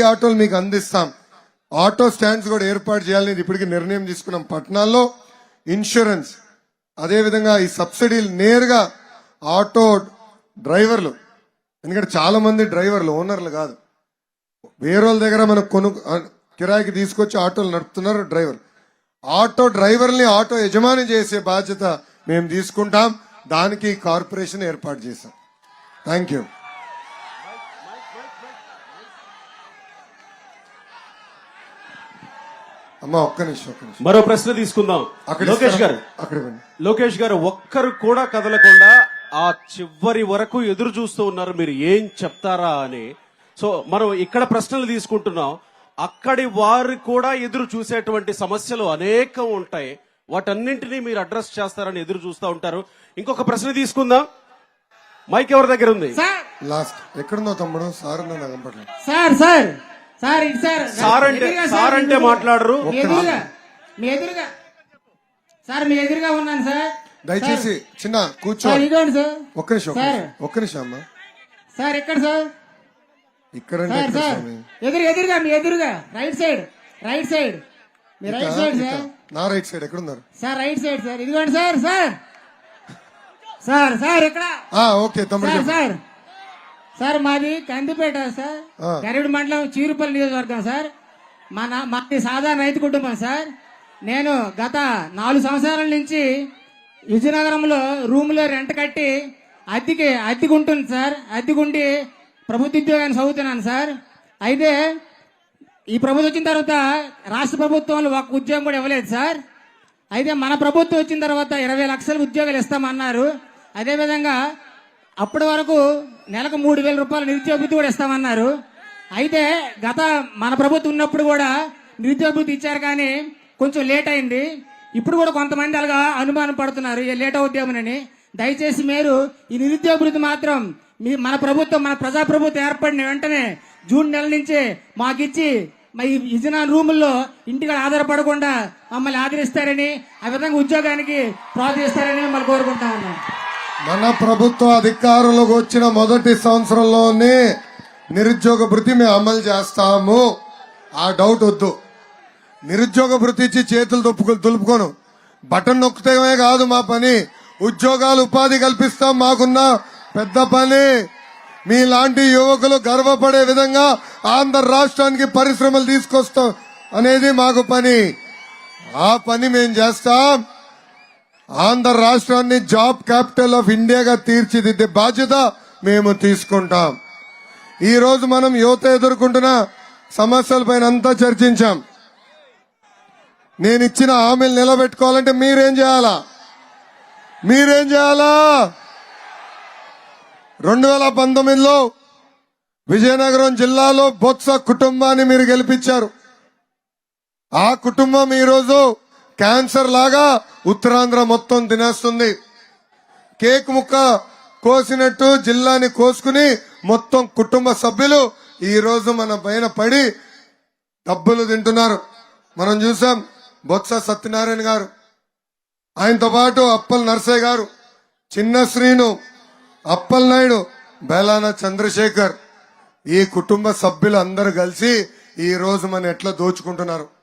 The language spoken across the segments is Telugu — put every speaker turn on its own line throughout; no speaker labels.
ఈ ఆటోలు మీకు అందిస్తాం. ఆటో స్టాండ్స్ కూడా ఏర్పాటు చేయాలని ఇప్పటికి నిర్ణయం తీసుకున్నాం. పట్టణాల్లో ఇన్సూరెన్స్ అదేవిధంగా ఈ సబ్సిడీలు నేరుగా ఆటో డ్రైవర్లు ఎందుకంటే చాలా మంది డ్రైవర్లు ఓనర్లు కాదు. వేరే దగ్గర మనం కొను కిరాయికి తీసుకొచ్చి ఆటోలు నడుపుతున్నారు డ్రైవర్ ఆటో డ్రైవర్ని ఆటో యజమాని చేసే బాధ్యత మేము తీసుకుంటాం. దానికి కార్పొరేషన్ ఏర్పాటు చేశాం. Thank you. అమ్మ ఒక్క నిమిషం ఒక్క నిమిషం.
మరో ప్రశ్న తీసుకుందాం.
అక్కడ
లోకేష్? గారు.
అక్కడ
లోకేష్ గారు ఒక్కరు కూడా కదలకుండా ఆ చివరి వరకు ఎదురు చూస్తూ ఉన్నారు. మీరు ఏం చెప్తారా అని. సో మనం ఇక్కడ ప్రశ్నలు తీసుకుంటున్నాం. అక్కడి వారు కూడా ఎదురు చూసేటువంటి సమస్యలు అనేకం ఉంటాయి. వాటన్నింటినీ మీరు అడ్రస్ చేస్తారని ఎదురు చూస్తూ ఉంటారు. ఇంకొక ప్రశ్న తీసుకుందాం. మైక్ ఎవరి దగ్గర ఉంది?
సార్!
లాస్ట్. ఎక్కడుందో తమ్ముడు? Sir
sir sir! Sir sir
sir అంటే సార్ అంటే. మాట్లాడరు.
మీ ఎదురుగా మీ ఎదురుగా. సార్ మీ ఎదురుగా ఉన్నాను సార్.
దయచేసి చిన్న కూర్చో.
సార్ ఇదిగోండి సార్.
ఒక్క నిమిషం
సార్.
ఒక్క నిమిషం అమ్మా.
సార్ ఎక్కడ సార్?
ఇక్కడంటే
సార్
ఎక్కడ
సార్. ఎదురు ఎదురుగా మీ ఎదురుగా. Right side right side. మీ రైట్ సైడ్ సార్.
నా రైట్ సైడ్ ఎక్కడున్నారు?
Sir right side sir. ఇదిగోండి సార్ సార్. సార్ సార్ ఎక్కడ?
ఆ ఓకే తమ్ముడు
సార్. సార్ మాది కందిపేట సార్.
ఆ.
గరివిడి మండలం చీరుపల్లి నియోజకవర్గం సార్. మన మాది సాధారణ రైతు కుటుంబం సార్. నేను గత నాలుగు సంవత్సరాల నుంచి విజయనగరంలో రూమ్లో రెంట్ కట్టి అద్దెకి అద్దెకు ఉంటుంది సార్. అద్దెకుండి ప్రభుత్వ ఉద్యోగాన్ని చదువుతున్నాను సార్. అయితే ఈ ప్రభుత్వం వచ్చిన తర్వాత రాష్ట్ర ప్రభుత్వంలో ఒక ఉద్యోగం కూడా ఇవ్వలేదు సార్. అయితే మన ప్రభుత్వం వచ్చిన తర్వాత ఇరవై లక్షల ఉద్యోగాలు ఇస్తామన్నారు. అదేవిధంగా అప్పటి వరకు నెలకు మూడు వేల రూపాయలు నిరుద్యోగ కూడా ఇస్తామన్నారు. అయితే గత మన ప్రభుత్వం ఉన్నప్పుడు కూడా నిరుద్యోగ ఇచ్చారు కానీ కొంచెం లేట్ అయింది. ఇప్పుడు కూడా కొంతమంది అలాగా అనుమానం పడుతున్నారు. "ఏ లేట్ అవుద్దామనని. దయచేసి మీరు ఈ నిరుద్యోగ మాత్రం మీ మన ప్రభుత్వం మన ప్రజా ప్రభుత్వం ఏర్పడిన వెంటనే జూన్ నెల నుంచి మాకిచ్చి మా ఈ ఇజనా రూముల్లో ఇంటికి ఆధారపడకుండా మమ్మల్ని ఆదరిస్తారని ఆ విధంగా ఉద్యోగానికి ప్రోత్సహిస్తారని మిమ్మల్ని కోరుకుంటా ఉన్నాం.
మన ప్రభుత్వ అధికారులకు వచ్చిన మొదటి సంవత్సరంలోనే నిరుద్యోగ భృతి మేము అమలు చేస్తాము. ఆ డౌట్ వద్దు. నిరుద్యోగ భృతి ఇచ్చి చేతులు దుప్పుకు దులుపుకోను. బటన్ నొక్కుతమే కాదు మా పని. ఉద్యోగాలు ఉపాధి కల్పిస్తాం మాకున్న పెద్ద పని. మీలాంటి యువకులు గర్వపడే విధంగా ఆంధ్ర రాష్ట్రానికి పరిశ్రమలు తీసుకొస్తాం అనేది మాకు పని. ఆ పని మేము చేస్తాం. ఆంధ్ర రాష్ట్రాన్ని జాబ్ క్యాపిటల్ ఆఫ్ ఇండియాగా తీర్చిదిద్దే బాధ్యత మేము తీసుకుంటాం. ఈ రోజు మనం యువత ఎదుర్కొంటున్న సమస్యలపైన అంతా చర్చించాం. నేను ఇచ్చిన హామీలు నిలబెట్టుకోవాలంటే మీరేం చేయాలా? మీరేం చేయాలా? రెండు వేల పంతొమ్మిదిలో విజయనగరం జిల్లాలో బొత్స కుటుంబాన్ని మీరు గెలిపించారు. ఆ కుటుంబం ఈరోజు క్యాన్సర్ లాగా ఉత్తరాంధ్ర మొత్తం తినేస్తుంది. కేక్ ముక్క కోసినట్టు జిల్లాని కోసుకుని మొత్తం కుటుంబ సభ్యులు ఈ రోజు మన పైన పడి డబ్బులు తింటున్నారు. మనం చూసాం బొత్స సత్యనారాయణ గారు ఆయనతో పాటు అప్పల్ నర్సయ్య గారు చిన్న శ్రీను అప్పల్ నాయుడు బేలాన చంద్రశేఖర్ ఈ కుటుంబ సభ్యులు అందరూ కలిసి ఈ రోజు మన ఎట్లా దోచుకుంటున్నారు.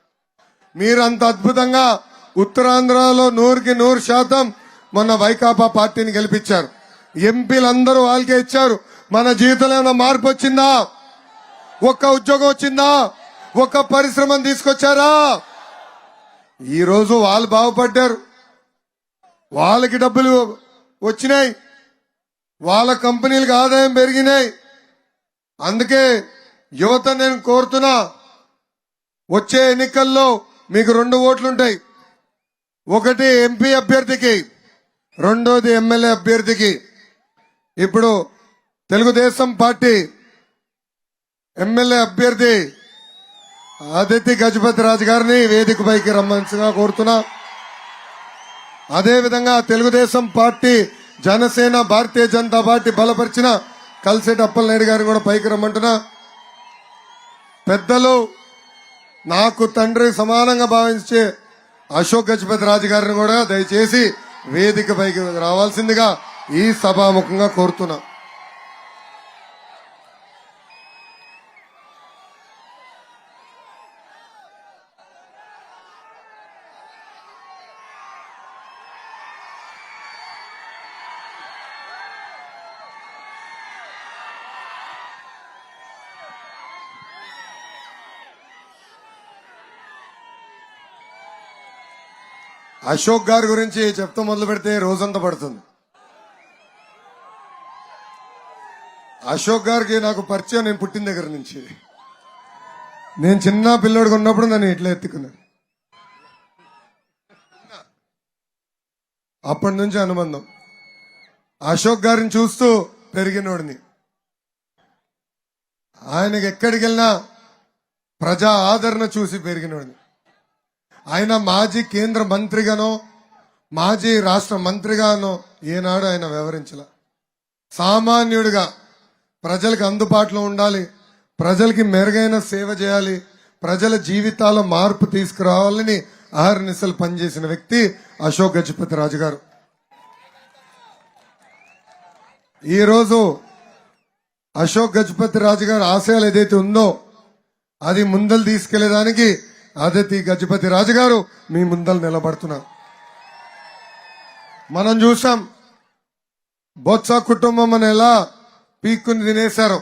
మీరంత అద్భుతంగా ఉత్తరాంధ్రలో నూరుకి నూరు శాతం మొన్న వైకాపా పార్టీని గెలిపించారు. ఎంపీలందరూ వాళ్ళకే ఇచ్చారు. మన జీవితంలో ఏమైనా మార్పు వచ్చిందా? ఒక్క ఉద్యోగం వచ్చిందా? ఒక్క పరిశ్రమను తీసుకొచ్చారా? ఈరోజు వాళ్ళు బాగుపడ్డారు. వాళ్ళకి డబ్బులు వచ్చినాయి. వాళ్ళ కంపెనీలకు ఆదాయం పెరిగినాయి. అందుకే యువత నేను కోరుతున్నా వచ్చే ఎన్నికల్లో మీకు రెండు ఓట్లుంటాయి. ఒకటి ఎంపీ అభ్యర్థికి రెండోది ఎమ్మెల్యే అభ్యర్థికి. ఇప్పుడు తెలుగుదేశం పార్టీ ఎమ్మెల్యే అభ్యర్థి ఆదిత్య గజపతి రాజు గారిని వేదిక పైకి రమ్మనిగా కోరుతున్నా. అదేవిధంగా తెలుగుదేశం పార్టీ జనసేన భారతీయ జనతా పార్టీ బలపరిచిన కలిసేటి అప్పలనాయుడు గారిని కూడా పైకి రమ్మంటున్నా. పెద్దలు నాకు తండ్రి సమానంగా భావించే అశోక్ గజపతి రాజు గారిని కూడా దయచేసి వేదిక పైకి రావాల్సిందిగా ఈ సభాముఖంగా కోరుతున్నాం. అశోక్ గారి గురించి చెప్తూ మొదలు పెడితే రోజంతా పడుతుంది. అశోక్ గారికి నాకు పరిచయం నేను పుట్టిన దగ్గర నుంచి. నేను చిన్న పిల్లోడికి ఉన్నప్పుడు నన్ను ఇట్లా ఎత్తుకున్నాను అప్పటి నుంచి అనుబంధం. అశోక్ గారిని చూస్తూ పెరిగినోడిని. ఆయనకి ఎక్కడికి వెళ్ళినా ప్రజా ఆదరణ చూసి పెరిగినోడిని. ఆయన మాజీ కేంద్ర మంత్రిగానో మాజీ రాష్ట్ర మంత్రిగానో ఏనాడు ఆయన వివరించల సామాన్యుడిగా ప్రజలకు అందుబాటులో ఉండాలి ప్రజలకి మెరుగైన సేవ చేయాలి ప్రజల జీవితాల మార్పు తీసుకురావాలని ఆహర్నిశలు పనిచేసిన వ్యక్తి అశోక్ గజపతి రాజు గారు. ఈరోజు అశోక్ గజపతి రాజు గారి ఆశయాలు ఏదైతే ఉందో అది ముందలు తీసుకెళ్ళేదానికి అదితి గజపతి రాజు గారు మీ ముందలు నిలబడుతున్నారు. మనం చూసాం బొత్స కుటుంబం అని ఎలా పీక్కుని తినేశారు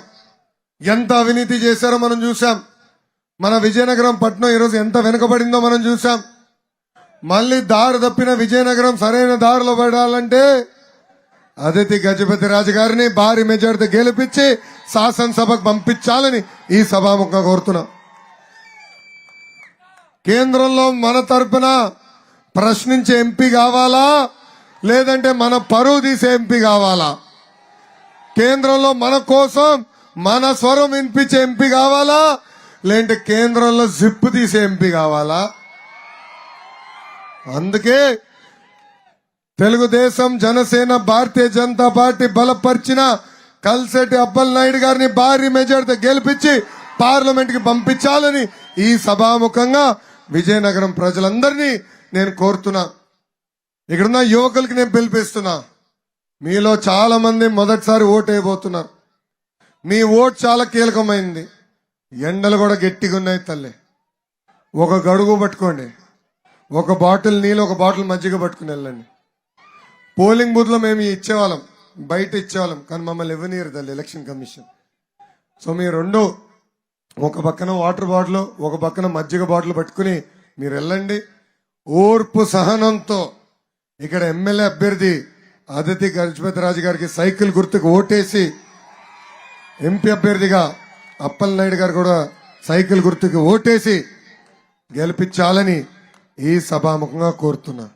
ఎంత అవినీతి చేశారో మనం చూసాం. మన విజయనగరం పట్నం ఈరోజు ఎంత వెనుకబడిందో మనం చూసాం. మళ్ళీ దారి తప్పిన విజయనగరం సరైన దారిలో పడాలంటే అదితి గజపతి రాజు గారిని భారీ మెజార్టీ గెలిపించి శాసనసభకు పంపించాలని ఈ సభాముఖంగా కోరుతున్నాం. కేంద్రంలో మన తరపున ప్రశ్నించే ఎంపీ కావాలా? లేదంటే మన పరువు తీసే ఎంపీ కావాలా? కేంద్రంలో మన కోసం మన స్వరం వినిపించే ఎంపీ కావాలా? లేదంటే కేంద్రంలో జిప్పు తీసే ఎంపీ కావాలా? అందుకే తెలుగుదేశం జనసేన భారతీయ జనతా పార్టీ బలపరిచిన కల్సెటి అప్పల్ నాయుడు గారిని భారీ మెజార్టీతో గెలిపించి పార్లమెంట్కి పంపించాలని ఈ సభాముఖంగా విజయనగరం ప్రజలందరినీ నేను కోరుతున్నా. ఇక్కడున్న యువకులకి నేను పిలిపిస్తున్నా. మీలో చాలా మంది మొదటిసారి ఓటు వేయబోతున్నారు మీ ఓటు చాలా కీలకమైంది. ఎండలు కూడా గట్టిగా ఉన్నాయి తల్లి. ఒక గడుగు పట్టుకోండి. ఒక బాటిల్ నీళ్ళు ఒక బాటిల్ మజ్జిగ పట్టుకుని వెళ్ళండి. పోలింగ్ బూత్లో మేము ఇచ్చేవాళ్ళం. బయట ఇచ్చేవాళ్ళం. కానీ మమ్మల్ని ఇవ్వనీయరు తల్లి ఎలక్షన్ కమిషన్. సో మీ రెండు ఒక పక్కన వాటర్ బాటిల్ ఒక పక్కన మజ్జిగ బాటిల్ పట్టుకుని మీరు వెళ్ళండి. ఓర్పు సహనంతో ఇక్కడ ఎమ్మెల్యే అభ్యర్థి అదితి గజపతి రాజు గారికి సైకిల్ గుర్తుకు ఓటేసి ఎంపీ అభ్యర్థిగా అప్పల్ నాయుడు గారు కూడా సైకిల్ గుర్తుకు ఓటేసి గెలిపించాలని ఈ సభాముఖంగా కోరుతున్నా.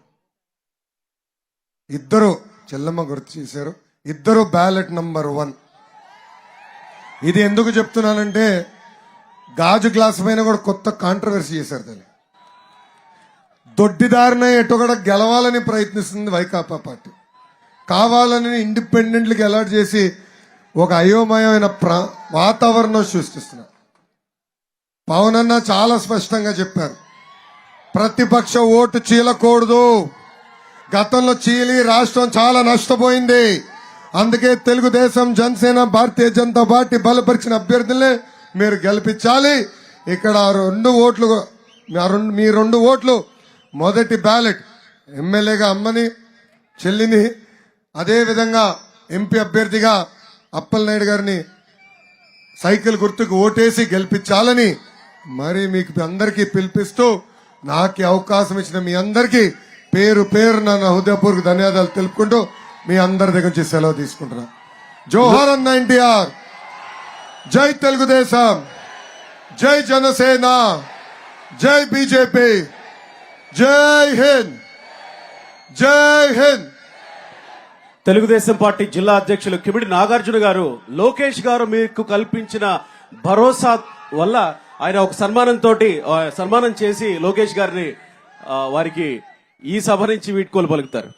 ఇద్దరు చెల్లమ్మ గుర్తు చేశారు. ఇద్దరు బ్యాలెట్ నంబర్ వన్. ఇది ఎందుకు చెప్తున్నానంటే గాజు గ్లాస్ పైన కూడా కొత్త కాంట్రవర్సీ చేశారు తల్లి. దొడ్డిదారిన ఎటు కూడా గెలవాలని ప్రయత్నిస్తుంది వైకాపా పార్టీ. కావాలని ఇండిపెండెంట్లకి అలర్ట్ చేసి ఒక అయోమయమైన ప్రా వాతావరణం సృష్టిస్తున్నారు. పవన్ అన్న చాలా స్పష్టంగా చెప్పారు. ప్రతిపక్ష ఓటు చీలకూడదు. గతంలో చీలి రాష్ట్రం చాలా నష్టపోయింది. అందుకే తెలుగుదేశం జనసేన భారతీయ జనతా పార్టీ బలపరిచిన అభ్యర్థులే మీరు గెలిపించాలి. ఇక్కడ రెండు ఓట్లు ఆ రెండు- మీ రెండు ఓట్లు మొదటి బ్యాలెట్ ఎమ్మెల్యేగా అమ్మని చెల్లిని అదేవిధంగా ఎంపీ అభ్యర్థిగా అప్పలనాయుడు గారిని సైకిల్ గుర్తుకు ఓటేసి గెలిపించాలని మరి మీకు అందరికీ పిలిపిస్తూ నాకు అవకాశం ఇచ్చిన మీ అందరికీ పేరు పేరు నా హృదయపూర్వక ధన్యవాదాలు తెలుపుకుంటూ మీ అందరి దగ్గర నుంచి సెలవు తీసుకుంటున్నా. జోహార్ అన్న ఎన్టీఆర్! జై తెలుగుదేశం జై జనసేన జై బీజేపీ జై హింద్ జై హింద్.
తెలుగుదేశం పార్టీ జిల్లా అధ్యక్షులు కిమిడి నాగార్జున గారు లోకేష్ గారు మీకు కల్పించిన భరోసా వల్ల ఆయన ఒక సన్మానంతో సన్మానం చేసి లోకేష్ గారిని వారికి ఈ సభ నుంచి వీడ్కోలు పలుకుతారు.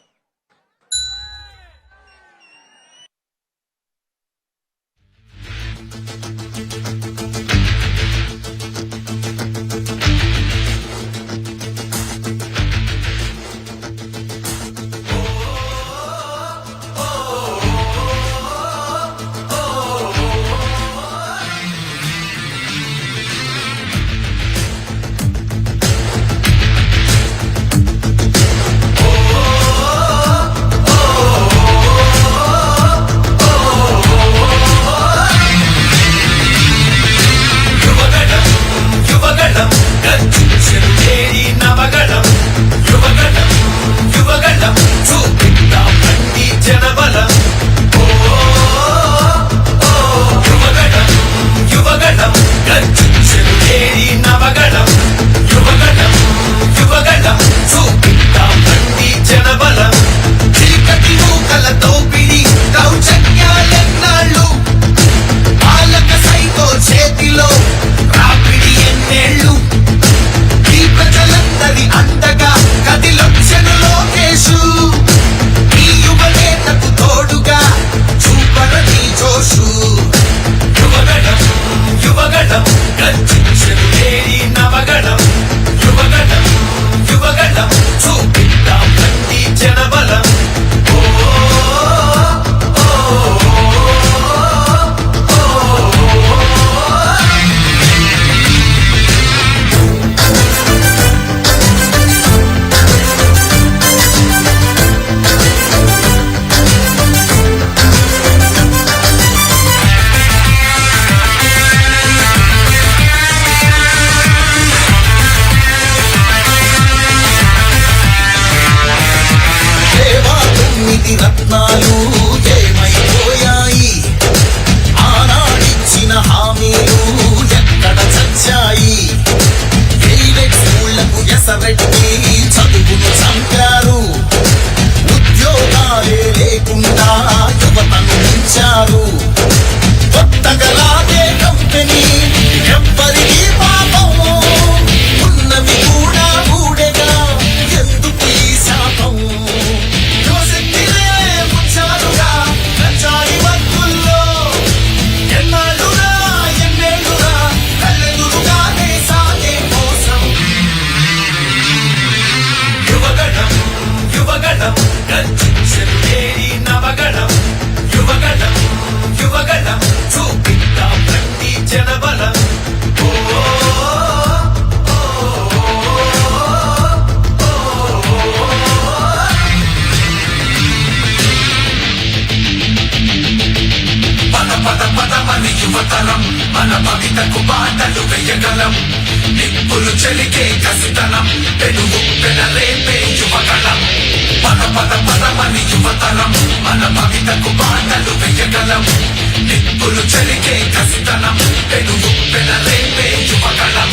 కూసబెట్టి చదువును చంపారు ఉద్యోగాలే లేకుండా యువతను పెంచారు. కవితకు బాటలు వేయగలం నిప్పులు చెలికే కసితనం పెనుగు పెనలేపే యువకళం పద పద పదమని యువతరం మన భవితకు బాటలు వేయగలం నిప్పులు చెలికే కసితనం పెనుగు పెనలేపే యువకళం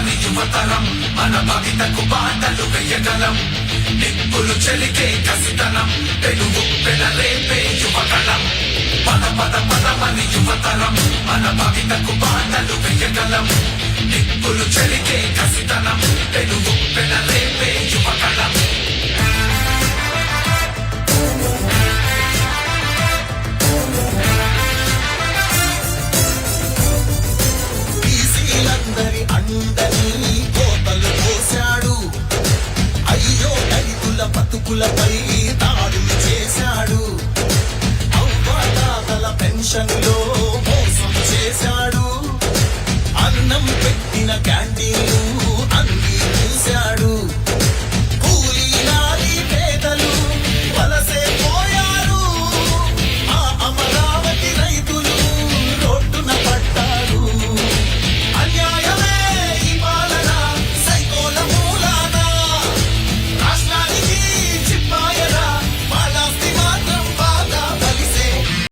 పదమని యువతరం మన భవితకు బాటలు వేయగలం. నిప్పులు చెలికే కసితనం పెనుగు పెనరేపే యువకళం పద పద పదమని యువతరం మన భవితకు బాటలు వేయగలం. నిప్పులు చెలికే కసితనం పెనుగు పెనరేపే యువకళం
బీసీలందరి అండని కోతలు పోశాడు అయ్యో దళితుల బతుకులపై దాడులు చేశాడు. అవ్వాతాతల పెన్షన్లో మోసం చేశాడు. అన్నం పెట్టిన క్యాంటీన్లు అన్ని చూశాడు